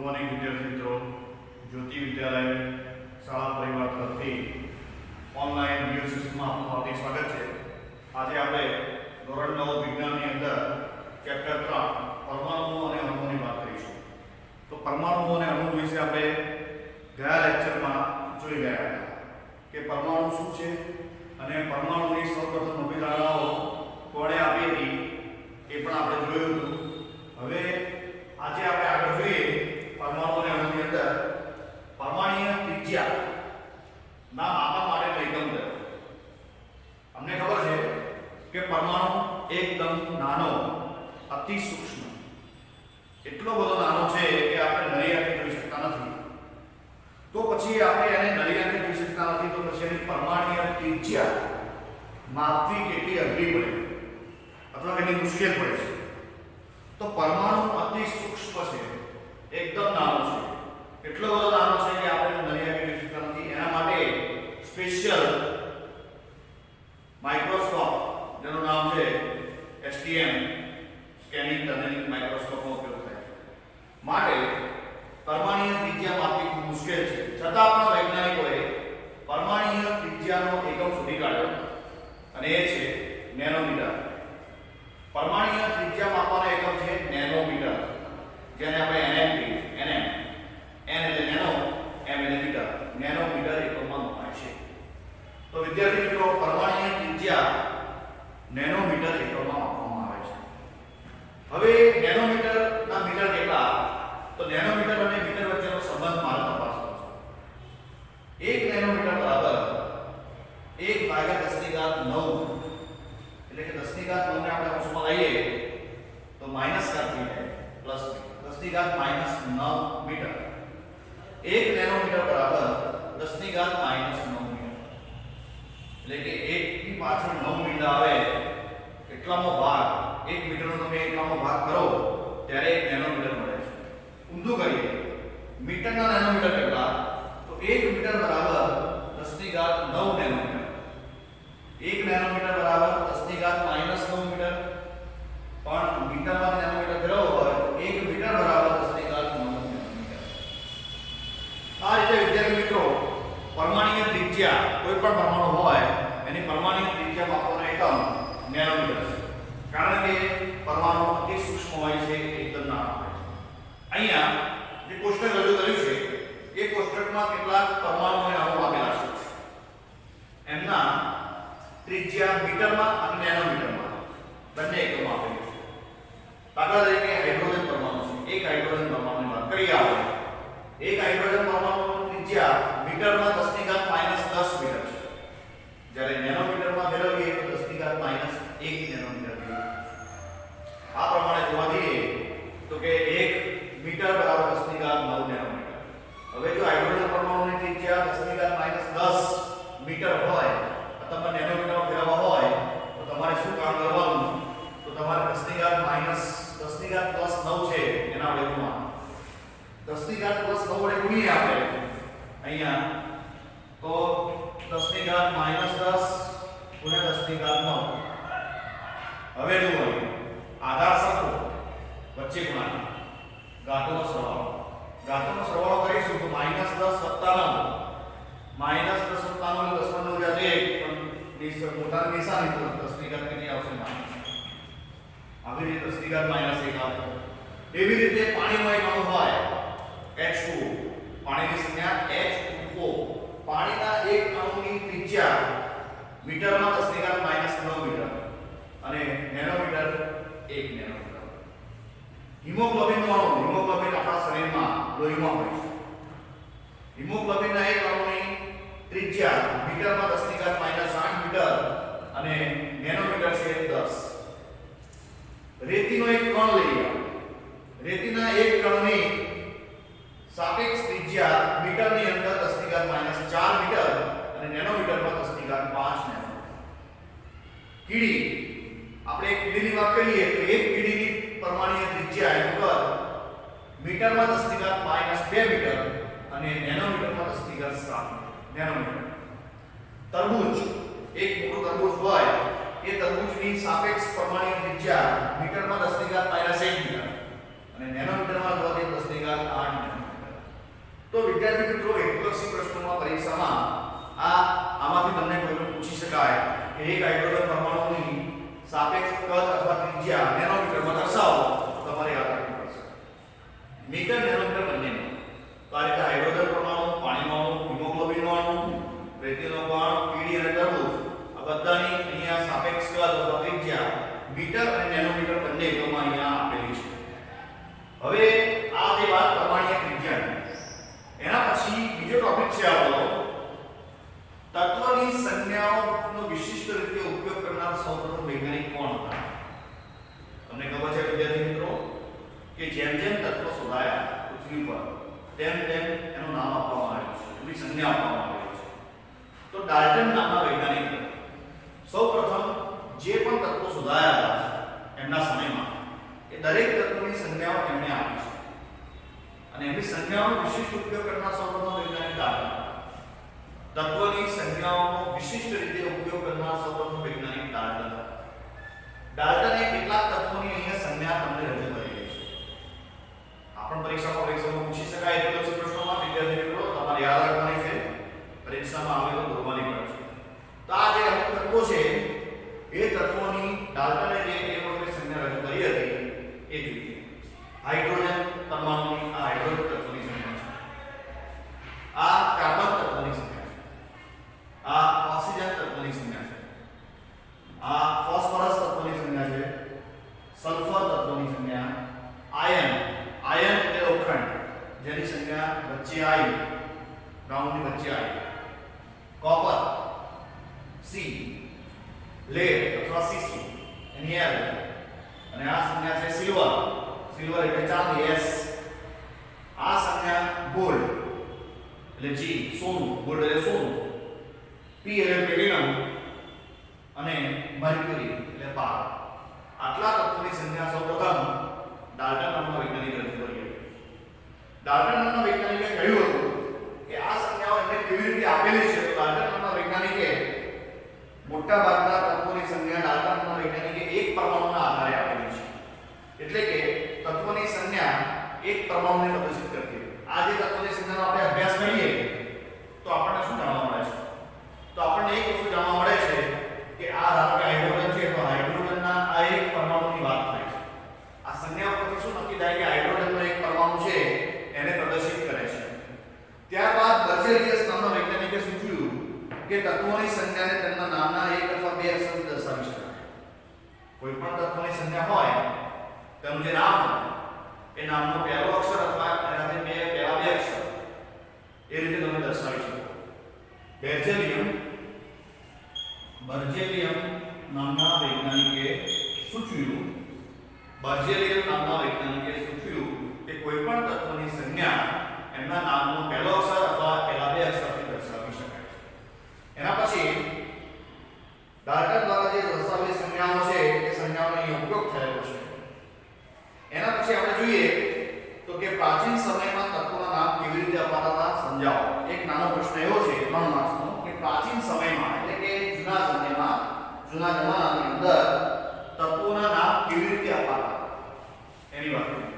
Good morning વિદ્યાર્થી મિત્રો જ્યોતિ વિદ્યાલય શાળા પરિવાર તરફથી ઓનલાઈન વીડિયો સિસ્ટમમાં આપનું હાર્દિક સ્વાગત છે. આજે આપણે ધોરણ નવ વિજ્ઞાનની અંદર ચેપ્ટર ત્રણ, પરમાણુઓ અને અણુઓની વાત કરીશું. તો પરમાણુઓ અને અણુ વિશે આપણે ગયા લેક્ચરમાં જોઈ ગયા હતા કે પરમાણુ શું છે અને પરમાણુની સૌપ્રથમ અભિધારણાઓ કોણે આપી હતી એ પણ આપણે જોયું હતું હવે આજે આપણે આગળ જોઈએ પરમાણુ અને અણુની અંદર પરમાણુય ત્રિજ્યા ના માપવા માટેનો એકમ કયો અમને ખબર છે કે પરમાણુ એકદમ નાનો અતિ સૂક્ષ્મ. એટલો બધો નાનો છે કે આપણે નરી આંખે જોઈ શકતા નથી. તો પછી આપણે એને નરી આંખે જોઈ શકતા નથી, તો પછી એની પરમાણીય ત્રિજ્યા માપવી કેટલી અઘરી પડે? અથવા કેટલી મુશ્કેલ પડે છે તો પરમાણુ અતિ સૂક્ષ્મ છે એકદમ નાનો છે એટલો બધો નાનો છે કે આપણે નરી આંખે જોઈ શકતા નથી એના માટે સ્પેશિયલ માઇક્રોસ્કોપ જેનું નામ છે STM સ્કેનિંગ ટનલિંગ માઇક્રોસ્કોપનો ઉપયોગ થાય છે માટે પરમાણુય ત્રિજ્યા માપવી ખૂબ મુશ્કેલ છે છતાં પણ વૈજ્ઞાનિકોએ પરમાણુય ત્રિજ્યાનો એકમ શોધી કાઢ્યો અને એ છે નેનોમીટર પરમાણુય ત્રિજ્યા માપવાનો એકમ છે નેનોમીટર જેને આપણે nm કહીએ nm n એટલે નેનો m એટલે મીટર નેનોમીટર એકમમાં મપાય છે તો વિદ્યાર્થી મિત્રો પરમાણુય ત્રિજ્યા નેનોમીટર એકમમાં માપવામાં આવે છે હવે નેનોમીટરના મીટર કેટલા તો નેનોમીટર અને મીટર વચ્ચેનો સંબંધ મારે તપાસવાનો છે એક નેનોમીટર બરાબર એક ભાગ્યા દસની ઘાત નવ એટલે કે દસની ઘાત નવ ને આપણે અંશમાં લઈએ તો માઇનસ ઘાત થઈ જાય પ્લસ દસની ઘાત માઇનસ નવ મીટર એક નેનોમીટર બરાબર દસની ઘાત માઇનસ નવ મીટર એટલે કે એક ની પાછળ નવ મીટર આવે એટલાનો ભાગ એક મીટરનો તમે એટલાનો ભાગ કરો ત્યારે એક નેનોમીટર મળે છે। ઊંધું કરીએ મીટરના નેનોમીટર કેટલા તો એક મીટર બરાબર દસની ઘાત નવ નેનોમીટર એક નેનોમીટર બરાબર દસની ઘાત માઇનસ નવ મીટર પણ મીટરમાં નેનોમીટર ફેરવવો હોય તો એક મીટર બરાબર દસની ઘાત નવ નેનોમીટર આ રીતે વિદ્યાર્થી મિત્રો પરમાણુય ત્રિજ્યા કોઈ પણ પરમાણુ હોય, એની પરમાણુય ત્રિજ્યા માપવાનો એકમ નેનોમીટર છે. કારણ કે પરમાણુ અતિ સૂક્ષ્મ હોય છે એકદમ નાના હોય છે. અહીંયા જે કોષ્ટક રજૂ કર્યું છે, એ કોષ્ટકમાં કેટલાક પરમાણુ અને અણુ આપેલા છે. એમના ત્રિજ્યા મીટરમાં અને નેનોમીટરમાં બંને એકમ આપેલું છે. દાખલા તરીકે હાઇડ્રોજન પરમાણુ છે. એક હાઇડ્રોજન પરમાણુની વાત કરીએ આપણે. એક હાઇડ્રોજન પરમાણુની ત્રિજ્યા મીટરમાં 10 ની ઘાત 10 મીટર. છે જ્યારે નેનોમીટરમાં ફેરવીએ તો 10 ની ઘાત માઇનસ 1 નેનોમીટર થાય આ પ્રમાણે જોવા જઈએ તો કે 1 મીટર બરાબર 10 ની ઘાત 9 નેનોમીટર. હવે જો હાઇડ્રોજન પરમાણુની ત્રિજ્યા 10 ની ઘાત માઇનસ 10 મીટર હોય તમે નેનોમીટરમાં ફેરવવા હોય, તો તમારે શું કામ કરવાનું? તો તમારે 10 ની ઘાત માઇનસ 10 ની ઘાત પ્લસ 9 છે એના વડે ગુણવાનું. 10 ની ઘાત પ્લસ 9 વડે ગુણીએ આપણે. અહીંયા તો 10 ની ઘાત માઇનસ 10 ગુણ્યા 10 ની ઘાત 9 હવે જુઓ આધાર સરખો વચ્ચે ગુણાકાર ઘાતોનો સરવાળો ઘાતોનો સરવાળો કરીશું તો માઇનસ 10 વત્તા 9 માઇનસ 10 વત્તા 9 10 માં 9 જાતે પણ નિશ મોટા નિશાની તો 10 ની ઘાત કેટલી આવશે? માઇનસ આવી રીતે 10 ની ઘાત માઇનસ 1 આવશે. એવી રીતે પાણીમાં એક અણુ હોય H2O પાણીની સંખ્યા H2O પાણીના એક અણુની ત્રિજ્યા મીટરમાં 10 ની ઘાત માઇનસ 9 મીટર અને નેનોમીટર 1 નેનોમીટર. હિમોગ્લોબિન નો અણુ, હિમોગ્લોબિન આપણા શરીરમાં લોહીમાં હોય છે. હિમોગ્લોબિનના એક અણુની ત્રિજ્યા મીટરમાં 10 ની ઘાત માઇનસ 8 મીટર અને નેનોમીટર છે 10 રેતીનો એક કણ લઈએ રેતીના એક કણની સાપેક્ષ ત્રિજ્યા મીટરની અંદર 10 ની ઘાત માઇનસ 4 મીટર અને નેનોમીટરમાં 10 ની ઘાત 5 નેનોમીટર કીડી આપણે કીડીની વાત કરીએ તો એક કીડીની પરમાણુય ત્રિજ્યા કદ મીટરમાં 10 ની ઘાત માઇનસ 2 મીટર અને નેનોમીટરમાં 10 ની ઘાત 7 નેનોમીટર તરબૂચ, એક મોટું તરબૂચ હોય, એ તરબૂચની સાપેક્ષ પરમાણુય ત્રિજ્યા મીટરમાં 10 ની ઘાત માઇનસ 1 મીટર અને નેનોમીટરમાં જોવા જઈએ 10 8 મીટર તો વિદ્યાર્થી મિત્રો એકલક્ષી પ્રશ્નોમાં પરીક્ષામાં આ આમાંથી તમને કોઈનો પૂછી શકાય કે એક હાઇડ્રોજન પરમાણુની સાપેક્ષ કદ અથવા ત્રિજ્યા નેનોમીટરમાં દર્શાવો, તમારે યાદ રાખવું પડશે. મીટર નેનોમીટર બંનેમાં. તો આ રીતે હાઇડ્રોજન પરમાણુ પાણીનો અણુ હિમોગ્લોબિનનો અણુ રેતીનો કણ પીળી અને તરબૂચ આ બધાની અહીંયા સાપેક્ષ કદ અથવા ત્રિજ્યા મીટર અને નેનોમીટર બંને એકમમાં અહીંયા આપેલી છે હવે આ જે વાત પરમાણ્વીય ત્રિજ્યાની એના પછી બીજો ટોપિક છે આપણો તત્વની સંજ્ઞાઓનો વિશિષ્ટ રીતે ઉપયોગ કરનાર સૌપ્રથમ વૈજ્ઞાનિક કોણ હતા તમને ખબર છે વિદ્યાર્થી મિત્રો કે જેમ જેમ તત્વ શોધાયા પૃથ્વી પર તેમ તેમ એનું નામ આપવામાં આવ્યું છે એની સંજ્ઞા આપવામાં આવી છે તો ડાલ્ટન નામના વૈજ્ઞાનિક સૌપ્રથમ જે પણ તત્વો શોધાયા હતા એમના સમયમાં, એ દરેક તત્વની સંજ્ઞાઓ એમણે આપી છે. અને એમની સંજ્ઞાઓનો વિશિષ્ટ ઉપયોગ કરનાર સૌપ્રથમ વૈજ્ઞાનિક ડાલ્ટન તત્વની સંજ્ઞાઓનો વિશિષ્ટ રીતે ઉપયોગ કરનાર સૌપ્રથમ વૈજ્ઞાનિક ડાલ્ટન ડાલ્ટને કેટલાક તત્વોની અહીંયા સંજ્ઞા તમને રજૂ કરી છે. આપણ પરીક્ષામાં પરીક્ષામાં પૂછી શકાય એટલો પ્રશ્નોમાં વિદ્યાર્થી મિત્રો, તમારે યાદ રાખવાની છે. પરીક્ષામાં આવે તો દોરવાની પડે છે તો આ જે અમુક તત્વો છે એ તત્વોની ડાલ્ટને જે એ વખતે સંજ્ઞા રજૂ કરી હતી એ જ રીતે હાઇડ્રોજન પરમાણુની આ હાઇડ્રોજન તત્વની સંજ્ઞા છે આ કાર્બન તત્વની સંજ્ઞા છે આ ઓક્સિજન તત્વની સંજ્ઞા છે આ ફોસ્ફરસ તત્વની સંજ્ઞા છે સલ્ફર તત્વની સંજ્ઞા આયન આયન એટલે લોખંડ જેની સંજ્ઞા વચ્ચે આવી ગ્રાઉન્ડની વચ્ચે આવી કોપર સી લેડ અથવા સીસુ એલ અને આ સંજ્ઞા છે સિલ્વર. સિલ્વર એટલે ચાંદી, એસ. આ સંજ્ઞા ગોલ્ડ. એટલે જી, સોનું. ગોલ્ડ એટલે સોનું. પી એટલે પ્લેટિનમ. અને મર્ક્યુરી એટલે પાર આટલા તત્વોની સંજ્ઞા સૌપ્રથમ ડાલ્ટન નામના વૈજ્ઞાનિક રજૂ કરી ડાલ્ટન નામના વૈજ્ઞાનિકે કહ્યું હતું કે આ સંખ્યાઓ એમને કેવી રીતે આપેલી છે? તો ડાલ્ટન નામના વૈજ્ઞાનિકે મોટા ભાગના તત્વોની સંખ્યા ડાલ્ટન નામના વૈજ્ઞાનિકે એક પરમાણુના આધારે આપેલી છે. એટલે કે તત્વની સંજ્ઞા એક પરમાણુને પ્રદર્શિત કરતી. આ જે તત્વની સંજ્ઞાનો આપણે અભ્યાસ કરીએ, તો આપણને શું જાણવા મળે છે? તો આપણને એક વસ્તુ જાણવા મળે છે કે આ ધારો કે હાઇડ્રોજન છે, તો હાઇડ્રોજનના આ એક પરમાણુની વાત થાય છે. આ સંજ્ઞા પરથી શું નક્કી થાય કે હાઇડ્રોજનનો એક પરમાણુ છે, એને પ્રદર્શિત કરે છે. ત્યારબાદ બર્જેલિયસ નામના વૈજ્ઞાનિકે સૂચવ્યું કે તત્વોની સંજ્ઞાને તેમના નામના એક અથવા બે અક્ષરથી દર્શાવી શકાય કોઈ સંજ્ઞા હોય તેનું જે નામ એ નામનો પહેલો અક્ષર અથવા એનાથી બે પહેલા બે અક્ષર. એ રીતે તમે દર્શાવી શકો. બેર્જેલિયમ, બર્જેલિયમ નામના વૈજ્ઞાનિકે સૂચવ્યું. બર્જેલિયમ નામના વૈજ્ઞાનિકે સૂચવ્યું કે કોઈ પણ તત્વની સંજ્ઞા એમના નામનો પહેલો અક્ષર અથવા પહેલા બે અક્ષરથી દર્શાવી શકાય છે એના પછી ડાલ્ટન દ્વારા જે દર્શાવેલી સંજ્ઞાઓ છે એ સંજ્ઞાઓનો અહીં ઉપયોગ થયેલો છે એના પછી આપણે જોઈએ તો કે પ્રાચીન સમયમાં તત્વોના નામ કેવી રીતે અપાતા હતા સમજાવો એક નાનો પ્રશ્ન એવો છે, ત્રણ માર્ક્સનો, કે પ્રાચીન સમયમાં, એટલે કે જૂના સમયમાં, જૂના જમાનાની અંદર તત્વોના નામ કેવી રીતે અપાતા? એની વાત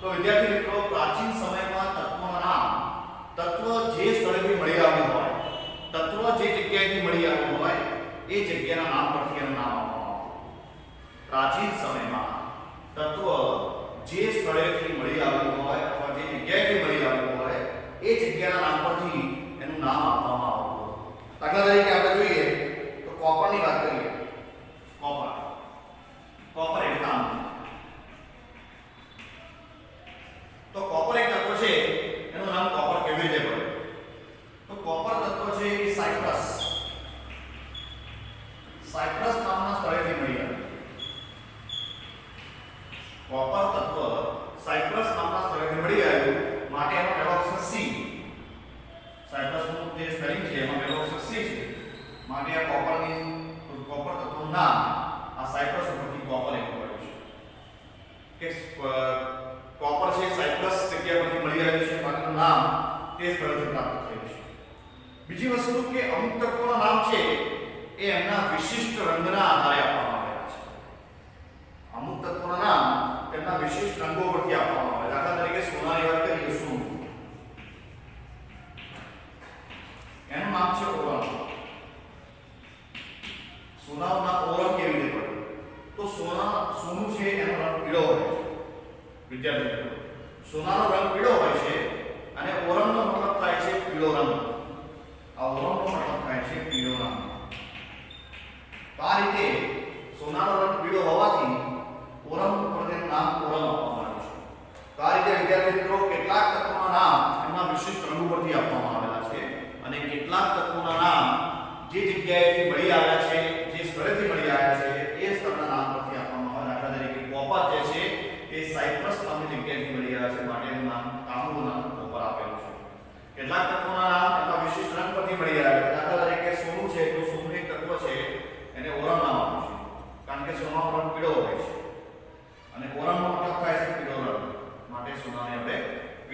તો વિદ્યાર્થી મિત્રો, પ્રાચીન સમયમાં તત્વોના નામ તત્વ જે સ્થળેથી મળી આવ્યું હોય, તત્વ જે જગ્યાએથી મળી આવ્યું હોય, એ જગ્યાના નામ પરથી એનું નામ આપવામાં આવતું પ્રાચીન સમયમાં તત્વ જે સ્થળેથી મળી આવ્યું હોય અથવા જે જગ્યાએથી મળી આવ્યું હોય, એ જગ્યાના નામ પરથી એનું નામ આપવામાં આવતું દાખલા તરીકે આપણે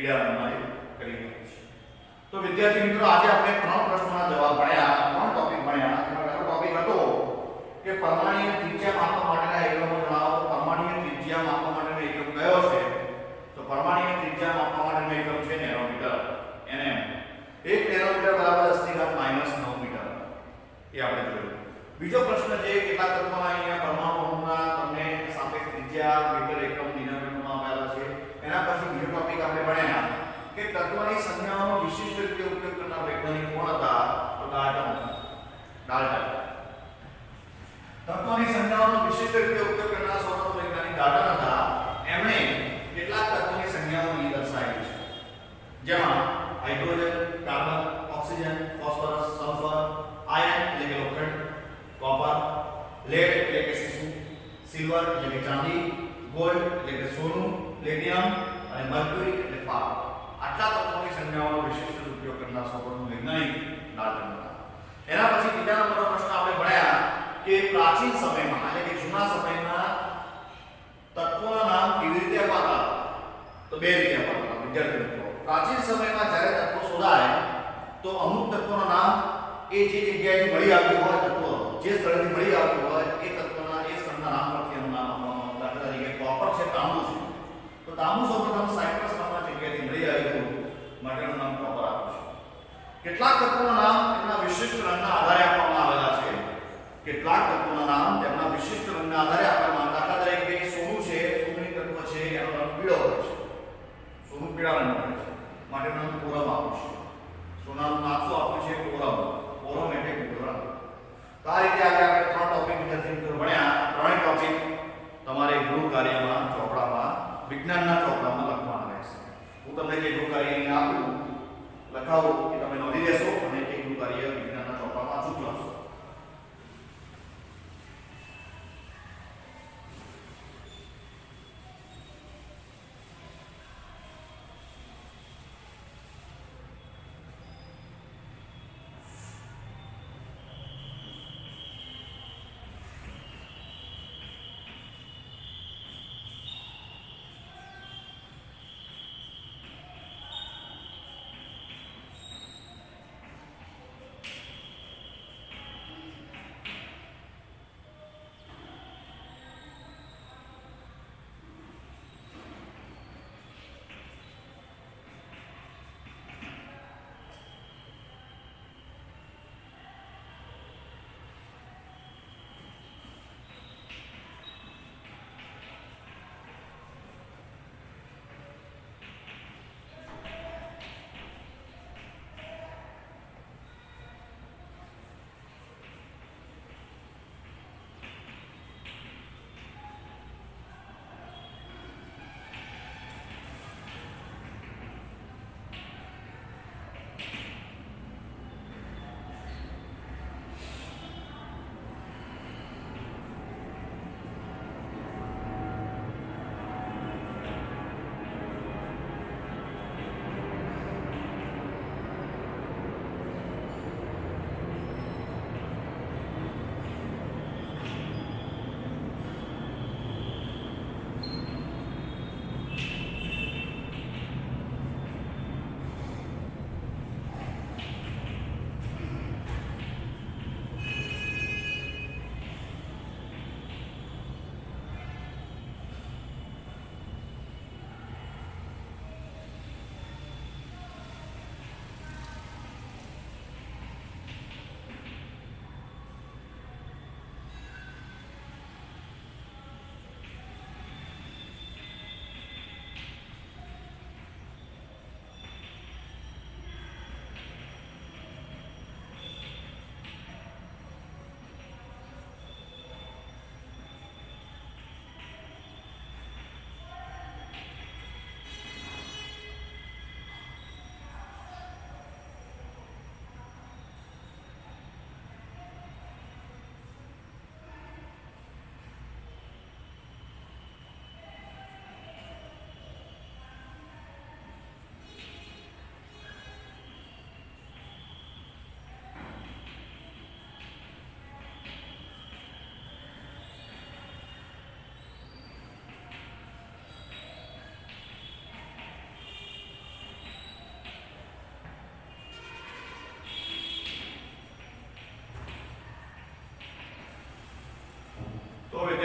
છીએ. તો વિદ્યાર્થી મિત્રો, આજે આપણે ત્રણ પ્રશ્નોના જવાબ ભણ્યા. ત્રણ ટોપિક ભણ્યા. એમાં પહેલો ટોપિક હતો કે પરમાણ્વીય ત્રિજ્યા માપવા માટેના એકમો જણાવો. તો પરમાણ્વીય ત્રિજ્યા માપવા માટેનો એકમ કયો છે? તો પરમાણ્વીય ત્રિજ્યા માપવા માટેનો એકમ છે નેનોમીટર. nm 1 નેનોમીટર બરાબર 10 ની માઇનસ 9 મીટર. એ આપણે જોયું. બીજો પ્રશ્ન છે કેટલા તત્વના અહીંયા પરમાણુઓના તમને સાપેક્ષ ત્રિજ્યા મીટર એકમ ડિનોમિનેટરમાં આપેલા છે એના પછી બીજો ટોપિક આપણે ભણ્યા કે તત્વની સંજ્ઞાઓનો વિશિષ્ટ રીતે ઉપયોગ કરનાર વૈજ્ઞાનિક કોણ હતા તો ડાલ્ટન ડાલ્ટન તત્વની સંજ્ઞાઓનો વિશિષ્ટ રીતે ઉપયોગ કરનાર સૌપ્રથમ વૈજ્ઞાનિક ડાલ્ટન હતા એમણે કેટલાક તત્વોની સંજ્ઞાઓ અહીં દર્શાવી છે। જેમાં hydrogen, carbon, oxygen, phosphorus, sulphur iron એટલે કે લોખંડ, કોપર, લેડ એટલે કે સીસુ સિલ્વર એટલે કે ચાંદી, ગોલ્ડ એટલે કે સોનું, પ્લેટિનમ અને મર્ક્યુરી એટલે પાવર આટલા તત્વોની સંજ્ઞાઓનો વિશિષ્ટ ઉપયોગ કરનાર વૈજ્ઞાનિક ડાલ્ટન હતા એના પછી બીજા નંબરનો પ્રશ્ન આપણે ભણ્યા કે પ્રાચીન સમયમાં, એટલે કે જૂના સમયમાં તત્વોના નામ કેવી રીતે અપાતા? તો બે રીતે અપાતા વિદ્યાર્થી મિત્રો. પ્રાચીન સમયમાં જ્યારે તત્વો શોધાય, તો અમુક તત્વોના નામ એ જે જગ્યાએથી મળી આવ્યું હોય, તત્વ જે સ્થળેથી મળી આવ્યું હોય, એ તત્વના, એ સ્થળના નામ પરથી એનું નામ આપવામાં આવતું દાખલા તરીકે, કોપર છે તાંબુ છે. તો તાંબુ સૌપ્રથમ સાયપ્રસ નામના જગ્યાએથી મળી આવ્યું માટેનું નામ કોપર આપ્યું છે. કેટલાક તત્વોના નામ એમના વિશિષ્ટ રંગના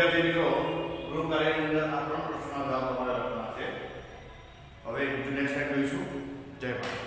વિદ્યાર્થી મિત્રો ગૃહ કાર્યની અંદર આ ત્રણ પ્રશ્નોના જવાબ તમારે લખવાના છે. હવે નેક્સ્ટ ટાઈમ જોઈશું. જય ભારત